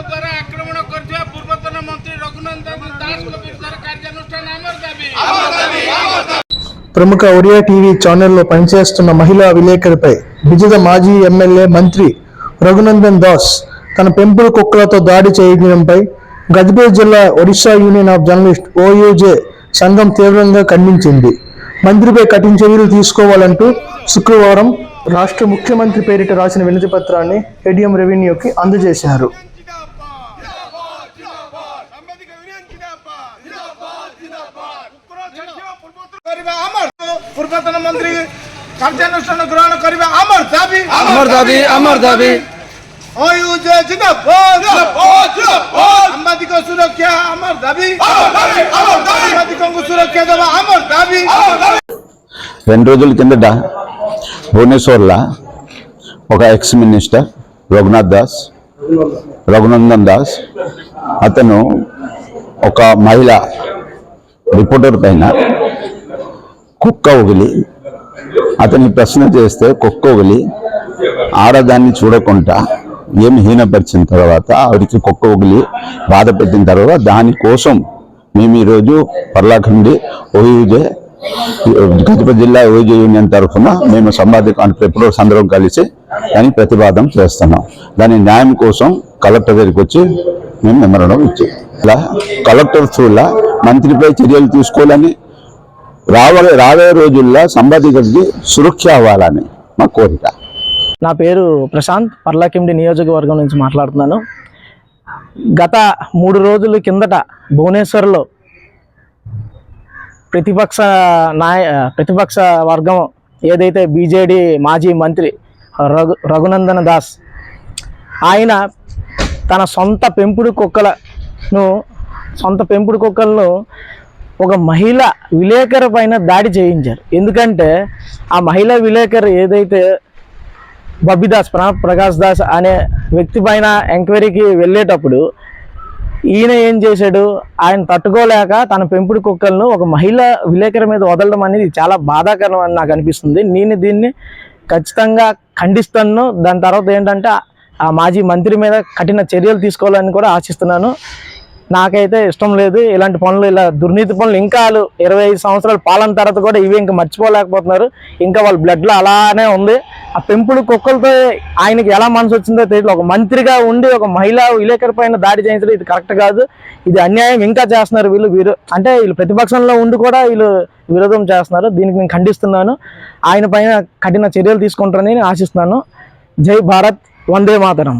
ଦ୍ୱାରା ଆକ୍ରମଣ କରିଥିବା ପୂର୍ବତନ ମନ୍ତ୍ରୀ ରଘୁନନ୍ଦନ ଦାସଙ୍କ ବିରୁଦ୍ଧରେ କାର୍ଯ୍ୟାନୁଷ୍ଠାନ ଆମର ଦାବି ప్రముఖ ఒరియా టీవీ ఛానల్లో పనిచేస్తున్న మహిళా విలేకరిపై విజిత మాజీ ఎమ్మెల్యే మంత్రి రఘునందన్ దాస్ తన పెంపుడు కుక్కలతో దాడి చేయడంపై గజపేట్ జిల్లా Odisha union of journalist OUJ సంఘం తీవ్రంగా ఖండించింది మంత్రిపై కఠిన చర్యలు తీసుకోవాలంటూ శుక్రవారం రాష్ట్ర ముఖ్యమంత్రి పేరిట రాసిన వినతి పత్రాన్ని ఏడీఎం రెవెన్యూకి అందజేశారు পুরাতন মন্ত্রী কার্যানুষ্ঠান গ্রহণ করবে আমার দাবি আমার দাবি আমার দাবি সাংবাদিক ସୁରକ୍ଷା ଆମର ଦାବି সাংবাদিক ସୁରକ୍ଷା ଦେବା ଆମର ଦାବି రెండు రోజులు కిందట భువనేశ్వర్లా ఒక ఎక్స్ మినిస్టర్ రఘునాథ్ దాస్ రఘునందన్ దాస్ అతను ఒక మహిళ రిపోర్టర్ పైన కుక్క ఒగిలి అతన్ని ప్రశ్న చేస్తే కుక్క ఒగిలి ఆడదాన్ని చూడకుండా ఏమి హీనపరిచిన తర్వాత ఆవిడికి కుక్క ఒగిలి బాధ పెట్టిన తర్వాత దానికోసం మేము ఈరోజు పర్లాఖండి ఓయూజే గజపతి జిల్లా ఓయూజే యూనియన్ తరఫున మేము సంబాధిక ఎప్పుడో అందరం కలిసి దానికి ప్రతిపాదన చేస్తున్నాం. దాని న్యాయం కోసం కలెక్టర్ దగ్గరికి వచ్చి మేము మెమరణం ఇచ్చాం. ఇలా కలెక్టర్ త్రూలా మంత్రిపై చర్యలు తీసుకోవాలని రావ రాబోయే రోజుల్లో సంబంధితుడికి సురక్ష అవ్వాలని మా కోరిక. నా పేరు ప్రశాంత్ పర్లాకిండి నియోజకవర్గం నుంచి మాట్లాడుతున్నాను. గత మూడు రోజుల కిందట భువనేశ్వర్లో ప్రతిపక్ష నాయ ప్రతిపక్ష వర్గం ఏదైతే బీజేడీ మాజీ మంత్రి రఘు రఘునందన దాస్ ఆయన తన సొంత పెంపుడు కుక్కలను సొంత పెంపుడు కుక్కలను ఒక మహిళ విలేకరు పైన దాడి చేయించారు. ఎందుకంటే ఆ మహిళా విలేకరు ఏదైతే బబ్బిదాస్ ప్రణబ్ ప్రకాష్ దాస్ అనే వ్యక్తి పైన ఎంక్వైరీకి వెళ్ళేటప్పుడు ఈయన ఏం చేశాడు? ఆయన తట్టుకోలేక తన పెంపుడు కుక్కలను ఒక మహిళ విలేకరి మీద వదలడం అనేది చాలా బాధాకరం అని నాకు అనిపిస్తుంది. నేను దీన్ని ఖచ్చితంగా ఖండిస్తాను. దాని తర్వాత ఏంటంటే ఆ మాజీ మంత్రి మీద కఠిన చర్యలు తీసుకోవాలని కూడా ఆశిస్తున్నాను. నాకైతే ఇష్టం లేదు. ఇలాంటి పనులు ఇలా దుర్నీతి పనులు ఇంకా ఇరవై ఐదు సంవత్సరాల పాలన తర్వాత కూడా ఇవి ఇంకా మర్చిపోలేకపోతున్నారు. ఇంకా వాళ్ళ బ్లడ్లో అలానే ఉంది. ఆ పెంపుడు కుక్కలతో ఆయనకి ఎలా మనసు వచ్చిందో తెలియదు ఒక మంత్రిగా ఉండి ఒక మహిళా విలేకరి పైన దాడి చేయించడం ఇది కరెక్ట్ కాదు. ఇది అన్యాయం ఇంకా చేస్తున్నారు వీళ్ళు. వీరు అంటే వీళ్ళు ప్రతిపక్షంలో ఉండి కూడా వీళ్ళు విరోధం చేస్తున్నారు. దీనికి నేను ఖండిస్తున్నాను. ఆయన పైన కఠిన చర్యలు తీసుకుంటారని నేను ఆశిస్తున్నాను. జై భారత్. వందే మాతరం.